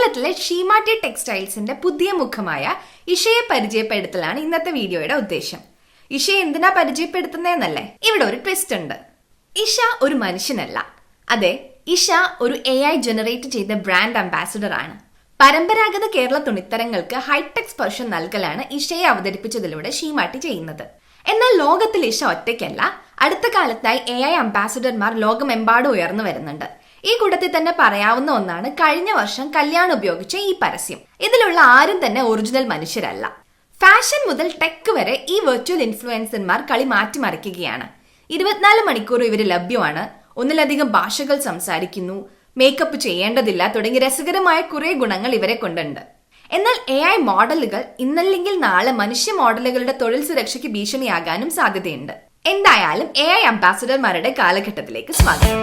കേരളത്തിലെ ഷീമാട്ടി ടെക്സ്റ്റൈൽസിന്റെ പുതിയ മുഖമായ ഇഷയെ പരിചയപ്പെടുത്തലാണ് ഇന്നത്തെ വീഡിയോയുടെ ഉദ്ദേശം. ഇഷ എന്തിനാ പരിചയപ്പെടുത്തുന്നതെന്നല്ലേ? ഇവിടെ ഒരു ട്വിസ്റ്റ് ഉണ്ട്. ഇഷ ഒരു മനുഷ്യനല്ല. അതെ ഇഷ ഒരു എ ഐ ജനറേറ്റ് ചെയ്ത ബ്രാൻഡ് അംബാസിഡർ ആണ്. പരമ്പരാഗത കേരള തുണിത്തരങ്ങൾക്ക് ഹൈടെക് സ്പർശം നൽകലാണ് ഇഷയെ അവതരിപ്പിച്ചതിലൂടെ ഷീമാട്ടി ചെയ്യുന്നത്. എന്നാൽ ലോകത്തിൽ ഇഷ ഒറ്റയ്ക്കല്ല. അടുത്ത കാലത്തായി എ ഐ അംബാസിഡർമാർ ലോകമെമ്പാടും ഉയർന്നു വരുന്നുണ്ട്. ഈ കൂട്ടത്തിൽ തന്നെ പറയാവുന്ന ഒന്നാണ് കഴിഞ്ഞ വർഷം കല്യാണം ഉപയോഗിച്ച ഈ പരസ്യം. ഇതിലുള്ള ആരും തന്നെ ഒറിജിനൽ മനുഷ്യരല്ല. ഫാഷൻ മുതൽ ടെക് വരെ ഈ വെർച്വൽ ഇൻഫ്ലുവൻസർമാർ കളി മാറ്റിമറിക്കുകയാണ്. ഇരുപത്തിനാല് മണിക്കൂർ ഇവർ ലഭ്യമാണ്. ഒന്നിലധികം ഭാഷകൾ സംസാരിക്കുന്നു മേക്കപ്പ് ചെയ്യേണ്ടതില്ല തുടങ്ങി രസകരമായ കുറെ ഗുണങ്ങൾ ഇവരെ കൊണ്ടുണ്ട്. എന്നാൽ എ ഐ മോഡലുകൾ ഇന്നല്ലെങ്കിൽ നാളെ മനുഷ്യ മോഡലുകളുടെ തൊഴിൽ സുരക്ഷയ്ക്ക് ഭീഷണിയാകാനും സാധ്യതയുണ്ട്. എന്തായാലും എ ഐ അംബാസിഡർമാരുടെ കാലഘട്ടത്തിലേക്ക് സ്വാഗതം.